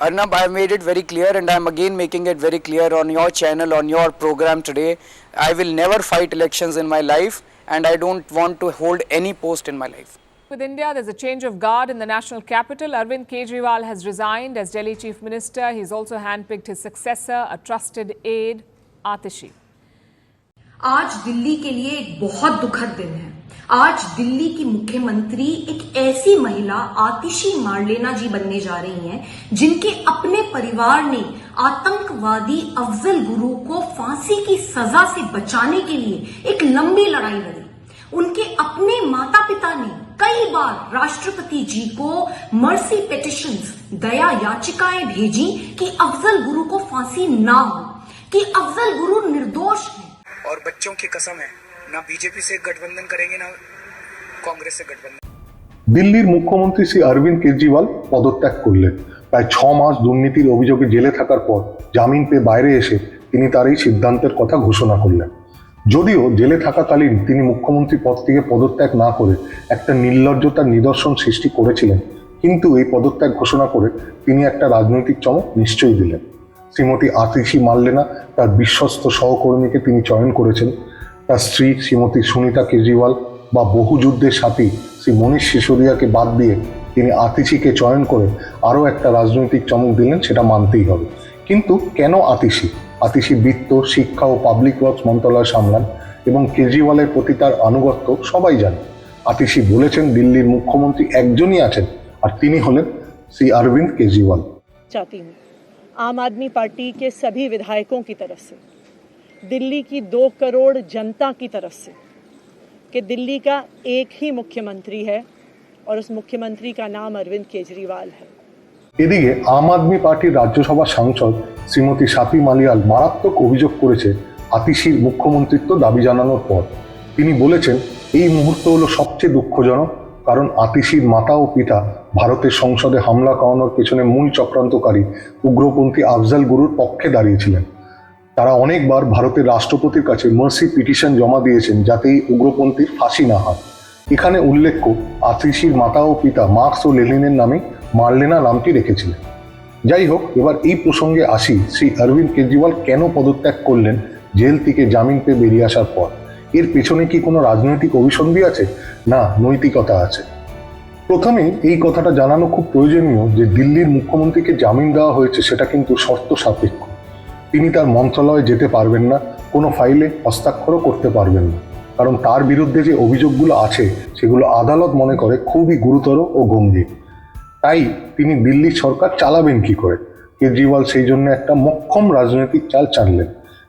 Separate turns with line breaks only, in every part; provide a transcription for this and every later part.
Arnab, I have made it very clear, and I am again making it very clear on your channel, on your program today. I will never fight elections in my life, and I don't want to hold any post in my life.
With India, there's a change of guard in the national capital. Arvind Kejriwal has resigned as Delhi Chief Minister. He's also handpicked his successor, a trusted aide, Atishi.
आज दिल्ली के लिए एक बहुत दुखद दिन है आज दिल्ली की मुख्यमंत्री एक ऐसी महिला आतिशी मारलेना जी बनने जा रही हैं, जिनके अपने परिवार ने आतंकवादी अफजल गुरु को फांसी की सजा से बचाने के लिए एक लंबी लड़ाई लड़ी। उनके अपने माता पिता ने कई बार राष्ट्रपति जी को मर्सी पिटिशन दया याचिकाएँ भेजी कि अफजल गुरु को फांसी ना हो, कि अफजल गुरु निर्दोष है।
और बच्चों की कसम है ना बीजेपी से गठबंधन करेंगे ना कांग्रेस से गठबंधन
দিল্লির মুখ্যমন্ত্রী শ্রী অরবিন্দ কেজরিওয়াল পদত্যাগ করলেন প্রায় ছ মাস দুর্নীতির অভিযোগে জেলে থাকার পর জামিন পেয়ে বাইরে এসে তিনি তার এই সিদ্ধান্তের কথা ঘোষণা করলেন যদিও জেলে থাকাকালীন তিনি মুখ্যমন্ত্রী পদ থেকে পদত্যাগ না করে একটা নির্লজ্জতার নিদর্শন সৃষ্টি করেছিলেন কিন্তু এই পদত্যাগ ঘোষণা করে তিনি একটা রাজনৈতিক চমক নিশ্চয়ই দিলেন শ্রীমতী আতিশি মাল্লেনা তার বিশ্বস্ত সহকর্মীকে তিনি চয়ন করেছেন তার স্ত্রী শ্রীমতী সুনিতা কেজরিওয়াল বা বহু যুদ্ধের সাথী শ্রী মনীষ সিসোদিয়াকে বাদ দিয়ে তিনি আতিশিকে চয়ন করে আরও একটা রাজনৈতিক চমক দিলেন সেটা মানতেই হবে কিন্তু কেন আতিশি আতিশি বিত্ত শিক্ষা ও পাবলিক ওয়ার্কস মন্ত্রণালয় সামলান এবং কেজরিওয়ালের প্রতি তার আনুগত্য সবাই জানে আতিশি বলেছেন দিল্লির মুখ্যমন্ত্রী একজনই আছেন আর তিনি হলেন শ্রী অরবিন্দ কেজরিওয়াল
चाहती हूँ आम आदमी पार्टी के सभी विधायकों की तरफ से दिल्ली की दो करोड़ जनता की तरफ से कि दिल्ली का एक ही मुख्यमंत्री है और उस मुख्यमंत्री का नाम अरविंद केजरीवाल है
এদিকে আম আদমি পার্টির রাজ্যসভা সাংসদ শ্রীমতী সাথী মালিয়াল মারাত্মক অভিযোগ করেছে আতিশির মুখ্যমন্ত্রিত্ব দাবি জানানোর পর তিনি বলেছেন এই মুহূর্ত হলো সবচেয়ে দুঃখজনক কারণ আতিশির মাতা ও পিতা ভারতের সংসদে হামলা করানোর পেছনে মূল চক্রান্তকারী উগ্রপন্থী আফজাল গুরুর পক্ষে দাঁড়িয়েছিলেন তারা অনেকবার ভারতের রাষ্ট্রপতির কাছে মার্সি পিটিশন জমা দিয়েছেন যাতে এই উগ্রপন্থীর ফাঁসি না হয়। এখানে উল্লেখ্য, আতিশির মাতা ও পিতা মার্কস ও লেনিনের নামে মার্লেনা নামটি রেখেছিলেন। যাই হোক, এবার এই প্রসঙ্গে আসি, শ্রী অরবিন্দ কেজরিওয়াল কেন পদত্যাগ করলেন, জেল থেকে জামিন পেয়ে বেরিয়ে আসার পর? এর পেছনে কি কোনো রাজনৈতিক অভিসন্ধি আছে? না, নৈতিকতা আছে। প্রথমেই এই কথাটা জানানো খুব প্রয়োজনীয় যে দিল্লির মুখ্যমন্ত্রীকে জামিন দেওয়া হয়েছে সেটা কিন্তু শর্ত সাপেক্ষ। তিনি তার মন্ত্রণালয়ে যেতে পারবেন না, কোনো ফাইলে হস্তাক্ষরও করতে পারবেন না। কারণ তার বিরুদ্ধে যে অভিযোগগুলো আছে, সেগুলো আদালত মনে করে খুবই গুরুতর ও গম্ভীর। তাই তিনি দিল্লি সরকার চালাবেন কি করে? কেজরিওয়াল সেই জন্য একটা মক্ষম রাজনৈতিক চাল চাললেন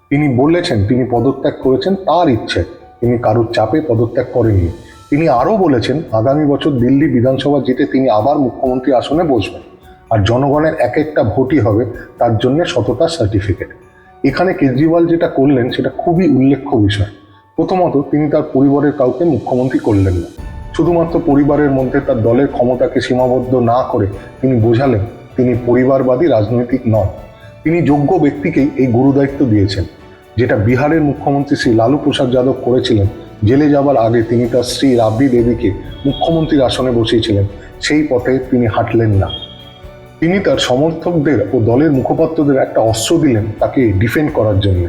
তিনি বলেছেন, তিনি পদত্যাগ করেছেন তার ইচ্ছে। তিনি কারুর চাপে পদত্যাগ করেননি। তিনি আরও বলেছেন, আগামী বছর দিল্লি বিধানসভা জিতে তিনি আবার মুখ্যমন্ত্রী আসনে বসবেন। আর জনগণের এক একটা ভোটই হবে, তার জন্য সততার সার্টিফিকেট এখানে কেজরিওয়াল যেটা করলেন, সেটা খুবই উল্লেখ্য বিষয়। প্রথমত, তিনি তার পরিবারের কাউকে মুখ্যমন্ত্রী করলেন না। শুধুমাত্র পরিবারের মধ্যে তার দলের ক্ষমতাকে সীমাবদ্ধ না করে তিনি বোঝালেন, তিনি পরিবারবাদী রাজনৈতিক নন। তিনি যোগ্য ব্যক্তিকেই এই গুরুদায়িত্ব দিয়েছেন, যেটা বিহারের মুখ্যমন্ত্রী শ্রী লালু প্রসাদ যাদব করেছিলেন। জেলে যাবার আগে তিনি তার স্ত্রী রাবড়ি দেবীকে মুখ্যমন্ত্রীর আসনে বসিয়েছিলেন। সেই পথে তিনি হাঁটলেন না। তিনি তার সমর্থকদের ও দলের মুখপাত্রদের একটা অস্ত্র দিলেন তাকে ডিফেন্ড করার জন্য।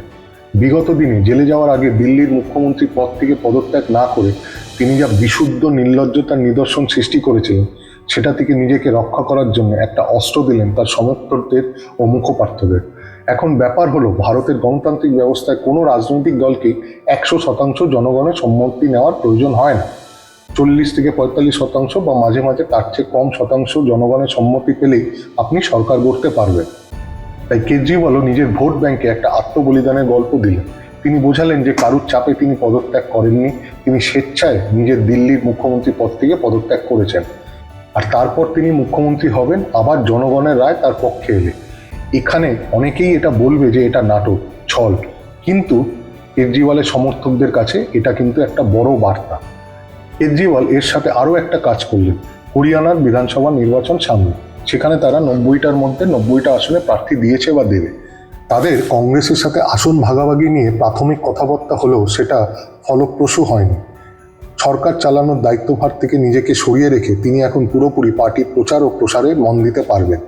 বিগত দিনে জেলে যাওয়ার আগে দিল্লির মুখ্যমন্ত্রী পদ থেকে পদত্যাগ না করে তিনি যা বিশুদ্ধ নির্লজ্জতার নিদর্শন সৃষ্টি করেছিলেন, সেটা থেকে নিজেকে রক্ষা করার জন্য একটা অস্ত্র দিলেন তার সমর্থকদের ও মুখপাত্রদের। এখন ব্যাপার হলো, ভারতের গণতান্ত্রিক ব্যবস্থায় কোনো রাজনৈতিক দলকে একশো শতাংশ জনগণের সম্মতি নেওয়ার প্রয়োজন হয় না। চল্লিশ থেকে পঁয়তাল্লিশ শতাংশ বা মাঝে মাঝে তার চেয়ে কম শতাংশ জনগণের সম্মতি পেলেই আপনি সরকার গড়তে পারবেন। তাই কেজরিওয়ালও নিজের ভোট ব্যাংকে একটা আত্মবলিদানের গল্প দিলেন। তিনি বোঝালেন যে কারুর চাপে তিনি পদত্যাগ করেননি, তিনি স্বেচ্ছায় নিজের দিল্লির মুখ্যমন্ত্রী পদ থেকে পদত্যাগ করেছেন। আর তারপর তিনি মুখ্যমন্ত্রী হবেন, আবার জনগণের রায় তার পক্ষে এলে। এখানে অনেকেই এটা বলবে যে এটা নাটক, ছল। কিন্তু কেজরিওয়ালের সমর্থকদের কাছে এটা কিন্তু একটা বড় বার্তা। কেজরিওয়াল এর সাথে আরও একটা কাজ করলেন, হরিয়ানার বিধানসভা নির্বাচন সামনে। সেখানে তারা নব্বইটার মধ্যে নব্বইটা আসনে প্রার্থী দিয়েছে বা দেবে। তাদের কংগ্রেসের সাথে আসন ভাগাভাগি নিয়ে প্রাথমিক কথাবার্তা হলেও সেটা ফলপ্রসূ হয়নি। সরকার চালানোর দায়িত্বভার থেকে নিজেকে সরিয়ে রেখে তিনি এখন পুরোপুরি পার্টির প্রচার ও প্রসারে মন দিতে পারবেন।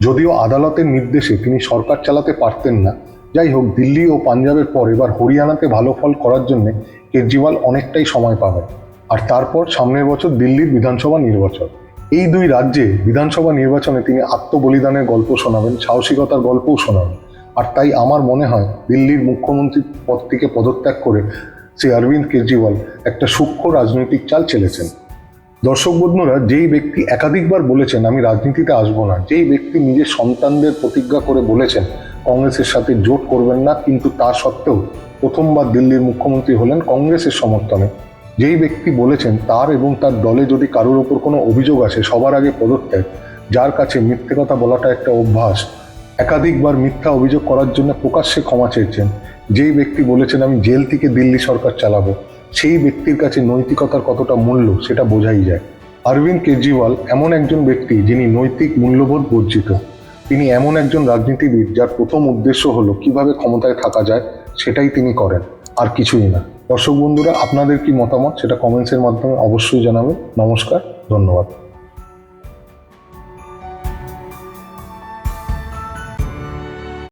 যদিও আদালতের নির্দেশে তিনি সরকার চালাতে পারতেন না। যাই হোক, দিল্লি ও পাঞ্জাবের পর এবার হরিয়ানাতে ভালো ফল করার জন্য কেজরিওয়াল অনেকটাই সময় পাবেন। আর তারপর সামনের বছর দিল্লির বিধানসভা নির্বাচন। এই দুই রাজ্যে বিধানসভা নির্বাচনে তিনি আত্মবলিদানের গল্প শোনাবেন, সাহসিকতার গল্পও শোনাবেন। আর তাই আমার মনে হয় দিল্লির মুখ্যমন্ত্রী পদ থেকে পদত্যাগ করে শ্রী অরবিন্দ কেজরিওয়াল একটা সূক্ষ্ম রাজনৈতিক চাল চেলেছেন। দর্শক বন্ধুরা, যেই ব্যক্তি একাধিকবার বলেছেন, আমি রাজনীতিতে আসব না। যেই ব্যক্তি নিজের সন্তানদের প্রতিজ্ঞা করে বলেছেন, কংগ্রেসের সাথে জোট করবেন না। কিন্তু তা সত্ত্বেও প্রথমবার দিল্লির মুখ্যমন্ত্রী হলেন কংগ্রেসের সমর্থনে। যেই ব্যক্তি বলেছেন তার এবং তার দলে যদি কারোর ওপর কোনো অভিযোগ আসে সবার আগে পদত্যাগ যার কাছে মিথ্যে কথা বলাটা একটা অভ্যাস, একাধিকবার মিথ্যা অভিযোগ করার জন্য প্রকাশ্যে ক্ষমা চেয়েছেন। যেই ব্যক্তি বলেছেন, আমি জেল থেকে দিল্লি সরকার চালাবো। সেই ব্যক্তির কাছে নৈতিকতার কতটা মূল্য সেটা বোঝাই যায়। অরবিন্দ কেজরিওয়াল এমন একজন ব্যক্তি যিনি নৈতিক মূল্যবোধ বর্জিত। তিনি এমন একজন রাজনীতিবিদ যার প্রথম উদ্দেশ্য হলো কীভাবে ক্ষমতায় থাকা যায় সেটাই তিনি করেন, আর কিছুই না। দর্শক বন্ধুরা আপনাদের কি মতামত? সেটা কমেন্টসের মাধ্যমে অবশ্যই জানাবেন। নমস্কার ধন্যবাদ।